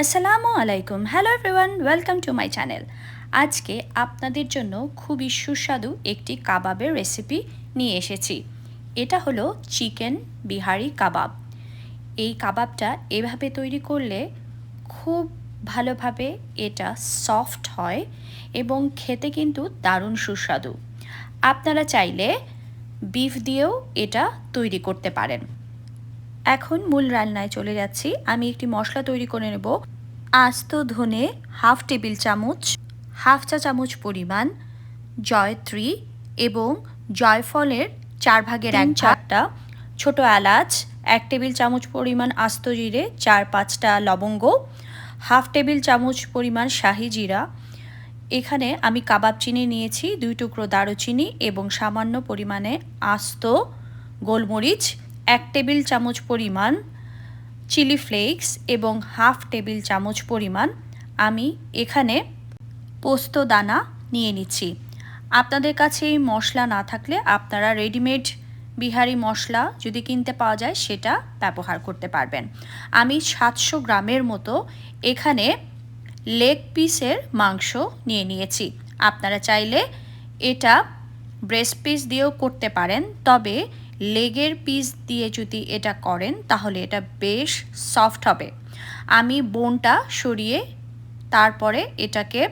আসসালামু আলাইকুম। Hello everyone welcome to my channel আজকে আপনাদের জন্য খুবই সুস্বাদু একটি কাবাবের রেসিপি নিয়ে এসেছি। এটা হলো চিকেন বিহারি কাবাব। এই কাবাবটা এভাবে তৈরি করলে খুব ভালোভাবে এটা সফট হয় এবং খেতে কিন্তু দারুণ সুস্বাদু। আপনারা চাইলে বিফ দিয়েও এটা তৈরি করতে পারেন। এখন মূল রান্নায় চলে যাচ্ছি। আমি একটি মশলা তৈরি করে নেব। আস্ত ধনে হাফ টেবিল চামচ হাফ চা চামচ পরিমাণ জয়ত্রী এবং জয়ফলের চার ভাগের এক চারটা ছোট এলাচ এক টেবিল চামচ পরিমাণ আস্ত জিরে চার পাঁচটা লবঙ্গ হাফ টেবিল চামচ পরিমাণ শাহি জিরা। এখানে আমি কাবাব চিনি নিয়েছি দুই টুকরো দারুচিনি এবং সামান্য পরিমাণে আস্ত গোলমরিচ এক টেবিল চামচ পরিমাণ চিলি ফ্লেক্স এবং হাফ টেবিল চামচ পরিমাণ আমি এখানে পোস্ত দানা নিয়ে নিচ্ছি। আপনাদের কাছে এই মশলা না থাকলে আপনারা রেডিমেড বিহারি মশলা যদি কিনতে পাওয়া যায় সেটা ব্যবহার করতে পারবেন। আমি সাতশো গ্রামের মতো এখানে লেগ পিসের মাংস নিয়ে নিয়েছি। আপনারা চাইলে এটা ব্রেস্ট পিস দিয়েও করতে পারেন, তবে লেগের পিস দিয়ে যদি এটা করেন, তাহলে এটা বেশ সফট হবে। আমি বোনটা সরিয়ে তারপরে এটাকে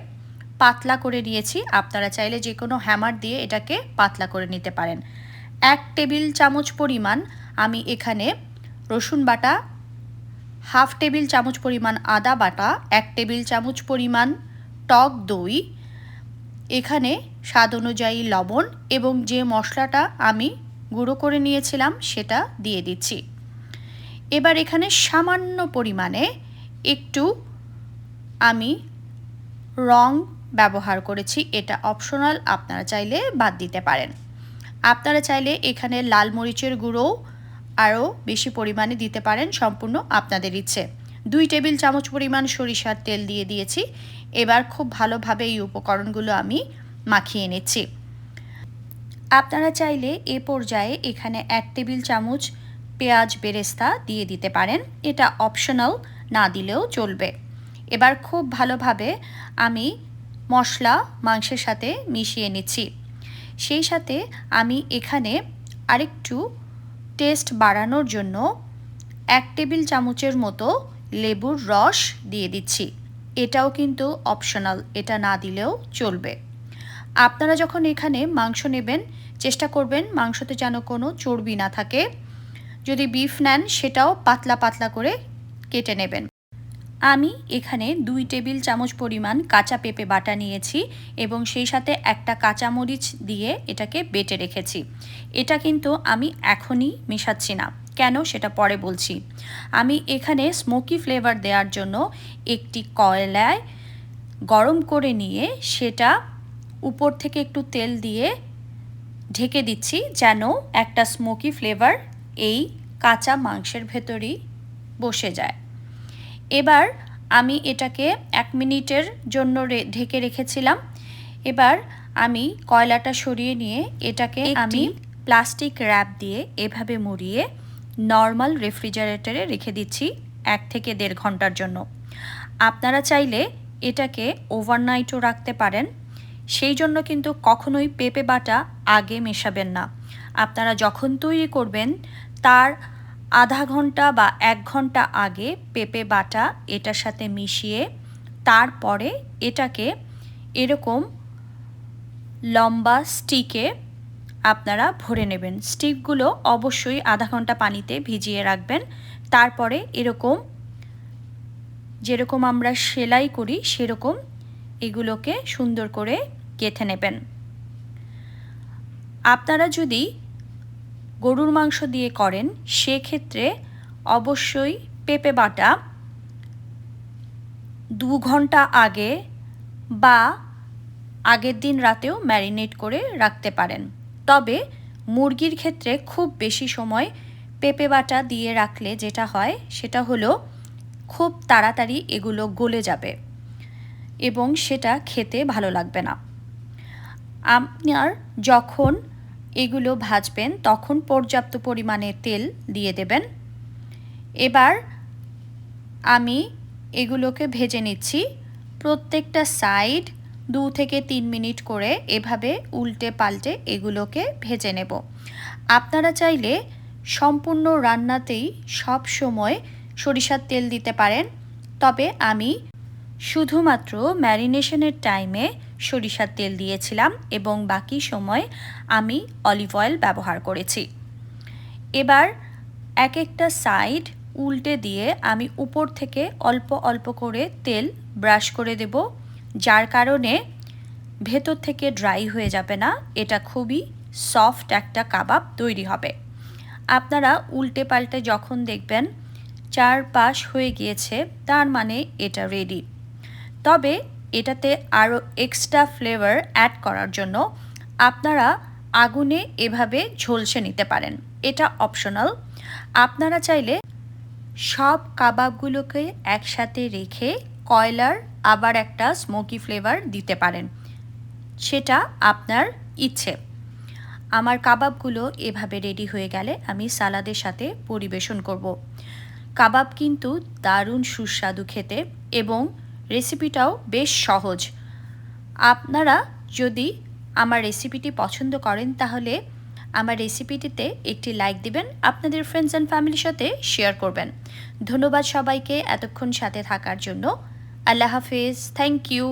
পাতলা করে নিয়েছি। আপনারা চাইলে যে কোনো হ্যামার দিয়ে এটাকে পাতলা করে নিতে পারেন। এক টেবিল চামচ পরিমাণ আমি এখানে রসুন বাটা, হাফ টেবিল চামচ পরিমাণ আদা বাটা, এক টেবিল চামচ পরিমাণ টক দই, এখানে স্বাদ অনুযায়ী লবণ এবং যে মশলাটা আমি গুঁড়ো করে নিয়েছিলাম, সেটা দিয়ে দিচ্ছি। এবার এখানে সামান্য পরিমাণে একটু আমি রং ব্যবহার করেছি, এটা অপশনাল আপনারা চাইলে বাদ দিতে পারেন। আপনারা চাইলে এখানে লাল মরিচের গুঁড়ো আরও বেশি পরিমাণে দিতে পারেন, সম্পূর্ণ আপনাদের ইচ্ছে। দুই টেবিল চামচ পরিমাণ সরিষার তেল দিয়ে দিয়েছি। এবার খুব ভালোভাবে এই উপকরণগুলো আমি মাখিয়ে নিচ্ছি। আপনারা চাইলে এ পর্যায়ে এখানে এক টেবিল চামচ পেঁয়াজ বেরেস্তা দিয়ে দিতে পারেন। এটা অপশনাল না দিলেও চলবে। এবার খুব ভালোভাবে আমি মশলা, মাংসের সাথে মিশিয়ে নিচ্ছি। সেই সাথে আমি এখানে আরেকটু টেস্ট বাড়ানোর জন্য এক টেবিল চামচের মতো লেবুর রস দিয়ে দিচ্ছি। এটাও কিন্তু অপশনাল এটা না দিলেও চলবে। আপনারা যখন এখানে মাংস নেবেন চেষ্টা করবেন মাংসতে যেন কোনো চর্বি না থাকে। যদি বিফ নেন, সেটাও পাতলা পাতলা করে কেটে নেবেন। আমি এখানে দুই টেবিল চামচ পরিমাণ কাঁচা পেঁপে বাটা নিয়েছি এবং সেই সাথে একটা কাঁচামরিচ দিয়ে এটাকে বেটে রেখেছি। এটা কিন্তু আমি এখনই মেশাচ্ছি না। কেন সেটা পরে বলছি। আমি এখানে স্মোকি ফ্লেভার দেওয়ার জন্য একটি কয়লায় গরম করে নিয়ে সেটা উপর থেকে একটু তেল দিয়ে ঢেকে দিচ্ছি যেন একটা স্মোকি ফ্লেভার এই কাঁচা মাংসের ভেতরই বসে যায়। এবার আমি এটাকে এক মিনিটের জন্য ঢেকে রেখেছিলাম। এবার আমি কয়লাটা সরিয়ে নিয়ে এটাকে আমি প্লাস্টিক র্যাপ দিয়ে এভাবে মুড়িয়ে নর্মাল রেফ্রিজারেটরে রেখে দিচ্ছি এক থেকে দেড় ঘণ্টার জন্য। আপনারা চাইলে এটাকে ওভারনাইটও রাখতে পারেন। সেই জন্য কিন্তু কখনোই পেঁপে বাটা আগে মেশাবেন না। আপনারা যখন তৈরি করবেন, তার আধা ঘণ্টা বা এক ঘণ্টা আগে পেঁপে বাটা এটার সাথে মিশিয়ে তারপরে এটাকে এরকম লম্বা স্টিকে আপনারা ভরে নেবেন। স্টিকগুলো অবশ্যই আধা ঘণ্টা পানিতে ভিজিয়ে রাখবেন। তারপরে এরকম যেরকম আমরা সেলাই করি, সেরকম এগুলোকে সুন্দর করে গেথে নেবেন। আপনারা যদি গরুর মাংস দিয়ে করেন, সেক্ষেত্রে অবশ্যই পেঁপে বাটা দু ঘণ্টা আগে বা আগের দিন রাতেও ম্যারিনেট করে রাখতে পারেন। তবে মুরগির ক্ষেত্রে খুব বেশি সময় পেঁপে বাটা দিয়ে রাখলে যেটা হয়, সেটা হলো খুব তাড়াতাড়ি এগুলো গলে যাবে এবং সেটা খেতে ভালো লাগবে না। আপনার যখন এগুলো ভাজবেন, তখন পর্যাপ্ত পরিমাণে তেল দিয়ে দেবেন। এবার আমি এগুলোকে ভেজে নিচ্ছি। প্রত্যেকটা সাইড দু থেকে তিন মিনিট করে এভাবে উল্টে পাল্টে এগুলোকে ভেজে নেব। আপনারা চাইলে সম্পূর্ণ রান্নাতেই সব সময় সরিষার তেল দিতে পারেন। তবে আমি শুধুমাত্র ম্যারিনেশনের টাইমে সরিষার তেল দিয়েছিলাম এবং বাকি সময় আমি অলিভ অয়েল ব্যবহার করেছি। এবার এক একটা সাইড উল্টে দিয়ে আমি উপর থেকে অল্প অল্প করে তেল ব্রাশ করে দেব, যার কারণে ভেতর থেকে ড্রাই হয়ে যাবে না, এটা খুবই সফট একটা কাবাব তৈরি হবে। আপনারা উল্টে পাল্টে যখন দেখবেন চার পাশ হয়ে গিয়েছে, তার মানে এটা রেডি তবে এটাতে আরও এক্সট্রা ফ্লেভার অ্যাড করার জন্য আপনারা আগুনে এভাবে ঝলসে নিতে পারেন। এটা অপশনাল আপনারা চাইলে সব কাবাবগুলোকে একসাথে রেখে কয়লার আবার একটা স্মোকি ফ্লেভার দিতে পারেন। সেটা আপনার ইচ্ছে। আমার কাবাবগুলো এভাবে রেডি হয়ে গেলে আমি সালাদের সাথে পরিবেশন করব। কাবাব কিন্তু দারুণ সুস্বাদু খেতে এবং রেসিপিটাও বেশ সহজ। আপনারা যদি আমার রেসিপিটি পছন্দ করেন, তাহলে আমার রেসিপিটিতে একটি লাইক দিবেন, আপনাদের ফ্রেন্ডস অ্যান্ড ফ্যামিলির সাথে শেয়ার করবেন। ধন্যবাদ সবাইকে এতক্ষণ সাথে থাকার জন্য। আল্লাহ হাফিজ। Thank you